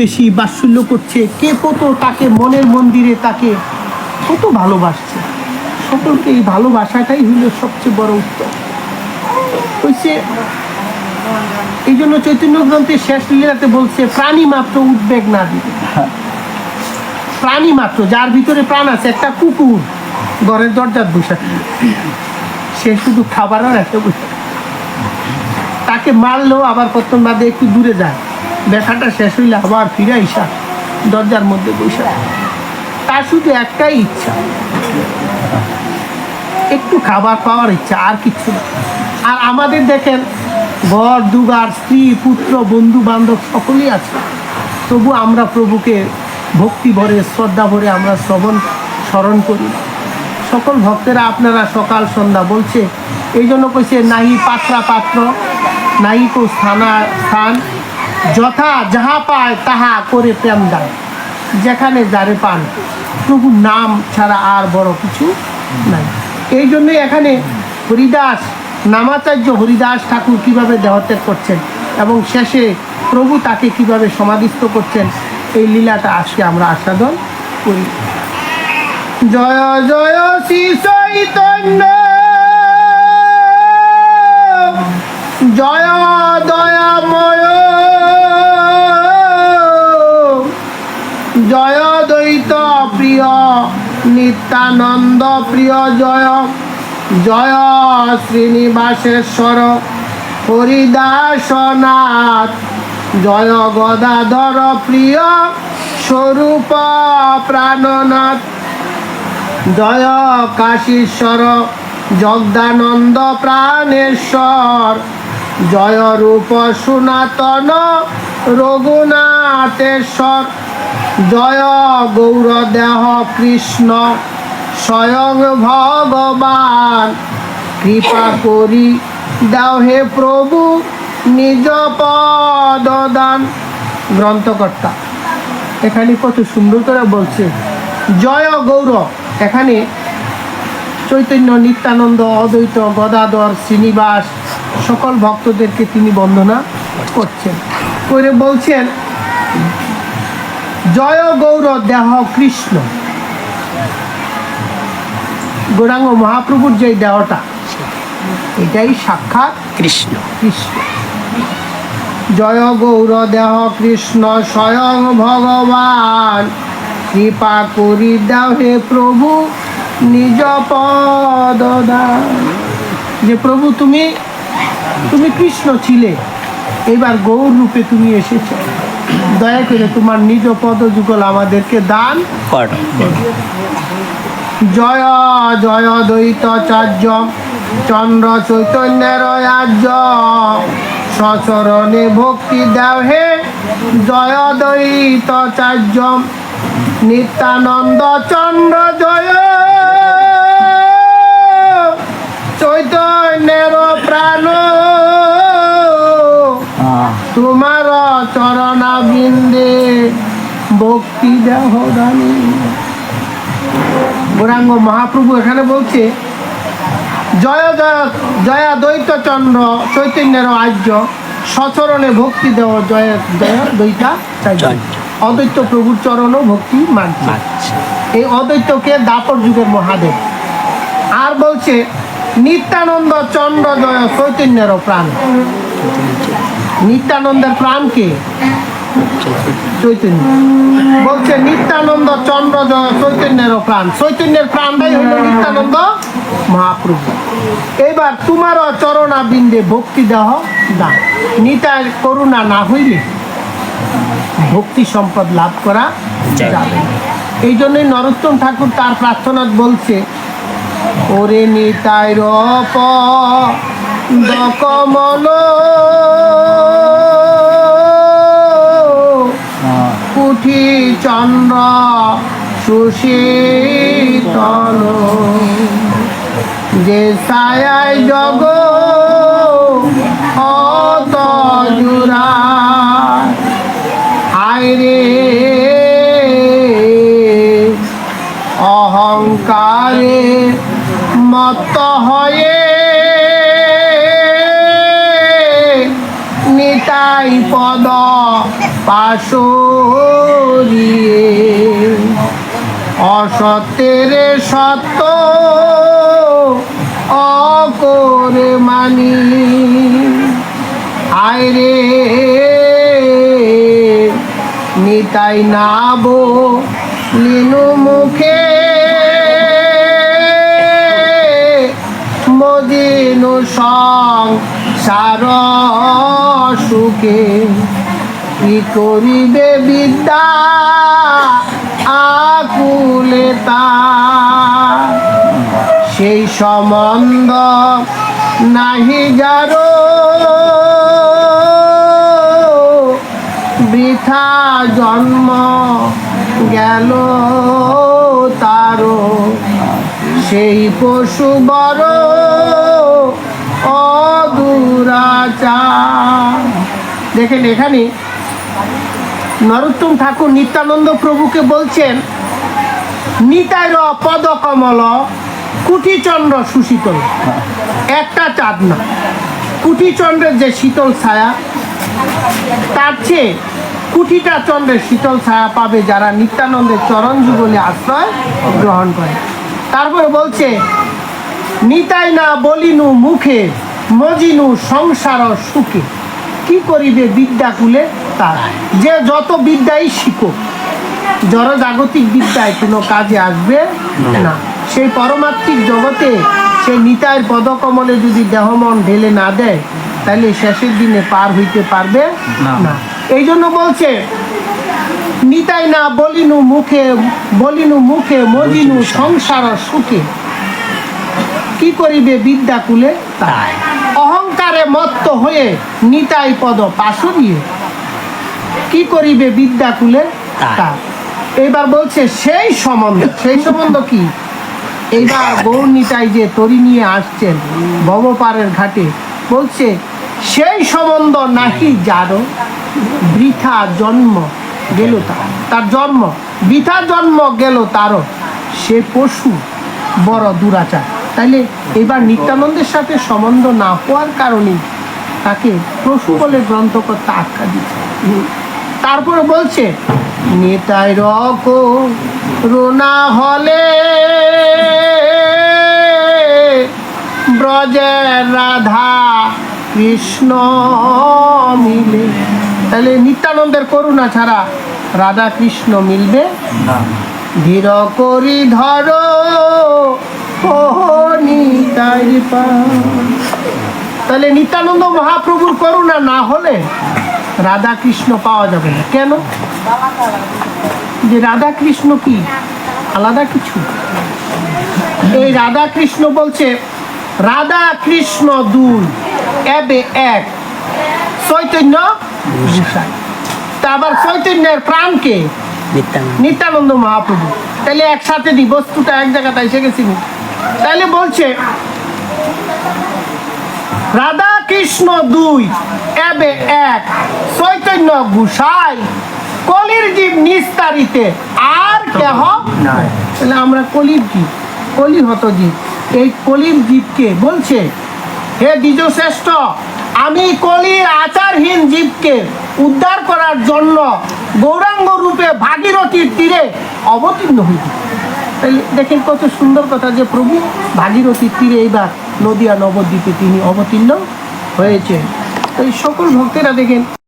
বেশি বাৎসল্য করছে। কে কত তাকে মনের মন্দিরে তাকে কত ভালোবাসছে। সকলকে এই ভালোবাসাটাই হলো সবচেয়ে বড় উত্তর হচ্ছে এই জন্য চৈতন্য গ্রন্থের শেষ লীলাতে বলছে, প্রাণী মাত্র উদ্বেগ না দিবে। প্রাণী মাত্র, যার ভিতরে প্রাণ আছে, একটা কুকুর ঘরের দরজার বসে। সে শুধু খাবারের একটা তাকে মারলেও আবার কতক্ষণ বাদে একটু দূরে যায়। ব্যথাটা শেষ হইলে আবার ফিরে আইসা দরজার মধ্যে বসে। তার শুধু একটাই ইচ্ছা। একটু খাবার পাওয়ার ইচ্ছা, আর কিচ্ছু না। আর আমাদের দেখেন, ঘর, দুগার, স্ত্রী, পুত্র, বন্ধু, বান্ধব সকলেই আছে। তবু আমরা প্রভুকে ভক্তি ভরে, শ্রদ্ধা ভরে আমরা শ্রবণ, স্মরণ করি। সকল ভক্তেরা আপনারা সকাল, সন্ধ্যা বলছে, এই জন্য কইছে, নাহি পাত্রা পাত্র, নাহি কো স্থানা, স্থান যথা যাহা পায় তাহা করে প্রেম দান যেখানে যারে পান প্রভু নাম ছাড়া আর বড় কিছু নাই। এই জন্যই এখানে হরিদাস, নামাচার্য হরিদাস ঠাকুর কীভাবে দেহত্যাগ করছেন এবং শেষে প্রভু তাকে কীভাবে সমাধিস্থ করছেন, এই লীলাটা আজকে আমরা আস্বাদন করি। জয় জয় শ্রী চৈতন্য। জয়, দয়াময় জয় দ্বৈত প্রিয় নিত্যানন্দ প্রিয় জয়। জয় শ্রীনিবাসেশ্বর হরিদাসনাথ। জয় গদাধর প্রিয় স্বরূপ প্রাণনাথ। জয় কাশীশ্বর জগদানন্দ প্রাণেশ্বর। জয় রূপ সনাতন রঘুনাথেশ্বর। জয় গৌর দেহ কৃষ্ণ, স্বয়ং ভগবান। কৃপা করি দাও হে প্রভু নিজ পদদান গ্রন্থকর্তা, এখানে কত সুন্দর করে বলছে, জয় গৌর। এখানে চৈতন্য নিত্যানন্দ, অদ্বৈত, গদাধর, শ্রীনিবাস, সকল ভক্তদেরকে তিনি বন্দনা করছেন। করে বলছেন জয় গৌর দেহ কৃষ্ণ। গৌরাঙ্গ মহাপ্রভুর যে দেহটা এটাই সাক্ষাৎ কৃষ্ণ। কৃষ্ণ। জয় গৌর দেহ কৃষ্ণ স্বয়ং ভগবান কৃপা করি দাও হে প্রভু নিজ পদ যে প্রভু তুমি তুমি কৃষ্ণ ছিলে এবার গৌর রূপে তুমি এসেছ। দয়া করে তোমার নিজ পদ যুগল আমাদেরকে দান। কর জয় জয় দ্বৈতাচার্য চন্দ্র চৈতন্যের আর্য। সচরণে ভক্তি দেও হে জয় দ্বৈতাচার্য নিত্যানন্দ চন্দ্র জয়। ভক্তি দেহ দানী। গৌরাঙ্গ মহাপ্রভু এখানে বলছে জয় জয় জয়া দ্বৈত চন্দ্র চৈতন্যের আর্য সচরণে ভক্তি দেও জয় জয় দ্বৈতা। চার্য। অদ্বৈত প্রভুর চরণ ভক্তি মানছে। এই অদ্বৈতকে দাপর যুগের মহাদেব। আর বলছে নিত্যানন্দ চন্দ্র জয় চৈতন্যের প্রাণ। নিত্যানন্দের প্রাণকে চৈতন্য। বলছে নিত্যানন্দ চন্দ্র চৈতন্যের প্রাণ। চৈতন্যের প্রাণটাই হইল নিত্যানন্দ মহাপ্রভু। এবার তোমার চরণা বিন্দে ভক্তি দেহ দান নিতার করুণা না হইলে ভক্তি সম্পদ লাভ করা যাবে। এই জন্যই নরোত্তম ঠাকুর তার প্রার্থনা বলছে ওরে নিতাই রপ কমল চন্দ্র সুশীতল। যে ছায়ায় জগ অত জুড়া। আইরে অহংকারে মত হয়ে নিতাই পদ পাশরিয়ে অসত্যের সত্য অকরে মানি। আয় রে নিতাই নাবো লিনু মুখে, মদিনু সং সার সুখে। কি করিবে বিদ্যা? আকুলে তা। সেই সম্বন্ধ নাহি যারো বৃথা জন্ম গেল তারও। সেই পশু বড় অদূরাচার। দেখেন এখানে নরোত্তম ঠাকুর নিত্যানন্দ প্রভুকে বলছেন নিতাইর পদকমল কুটিচন্দ্র সুশীতল। একটা চাঁদ না। কুটিচন্দ্রের যে শীতল ছায়া, তার চেয়ে কুটিটা চন্দ্রের শীতল ছায়া পাবে যারা নিত্যানন্দের চরণ যুগলে আশ্রয় গ্রহণ করে। তারপরে বলছে, নিতাই না বলিনু মুখে, মজিনু সংসার সুখে। কি করিবে বিদ্যা কুলে? তার যে যত বিদ্যাই শিখো জড় জাগতিক বিদ্যায় কোনো কাজে আসবে না। সেই পরমাত্মিক জগতে সেই নিতাইয়ের পদকমলে যদি দেহমন ঢেলে না দেয় তাহলে শেষের দিনে পার হইতে পারবে না। না। এই জন্য বলছে নিতাই না বলিনু মুখে বলিনু মুখে মজিনু সংসার সুখে। কি করিবে বিদ্যা কুলে? তাই। অহংকারে মত্ত হয়ে নিতাই পদ পাশরিয়ে কি করিবে বিদ্যাকুলে তা। এবার বলছে সেই সম্বন্ধ। সেই সম্বন্ধ কি? এইবার গৌর নিতাই যে তরি নিয়ে আসছেন ভবপাড়ের ঘাটে বলছে সেই সম্বন্ধ নাহি যারো বৃথা জন্ম গেল তার। তার জন্ম বৃথা জন্ম গেল তারও। সে পশু বড় দুরাচার। তাইলে এবার নিত্যানন্দের সাথে সম্বন্ধ না হওয়ার কারণে তাকে পশু বলে গ্রন্থকর্তা আখ্যা দিচ্ছে তারপরে বলছে নেতাই রক রোনা হলে ব্রজের রাধা কৃষ্ণ মিলে। তাহলে নিত্যানন্দের করুণা ছাড়া রাধা কৃষ্ণ মিলবে? না। ধীর করি ধর তাহলে নিত্যানন্দ মহাপ্রভুর করুণা না হলে রাধা কৃষ্ণ পাওয়া যাবে না। কেন? যে রাধা কৃষ্ণ কি? আলাদা কিছু। এই রাধা কৃষ্ণ বলছে রাধা কৃষ্ণ দুই এবে এক। চৈতন্য তা আবার চৈতন্যের প্রাণকে নিত্যানন্দ। নিত্যানন্দ মহাপ্রভু। তাহলে একসাথে দি বস্তুটা এক জায়গাতে এসে গেছি তাহলে বলছে রাধা কৃষ্ণ দুই, এবে এক। চৈতন্য গুসাই, কলির জীব নিস্তারিতে আর কেহ তাহলে আমরা কলির জীব, কলি হত জীব। এই কলির জীবকে বলছে, হে দ্বিজ শ্রেষ্ঠ আমি কলির আচারহীন জীবকে উদ্ধার করার জন্য গৌরাঙ্গ রূপে ভাগীরথীর তীরে অবতীর্ণ হইব তাহলে দেখেন কত সুন্দর কথা যে প্রভু ভাগীরথীর তীরে এইবার নদিয়া নবদ্বীপে তিনি অবতীর্ণ হয়েছে এই সকল ভক্তেরা দেখেন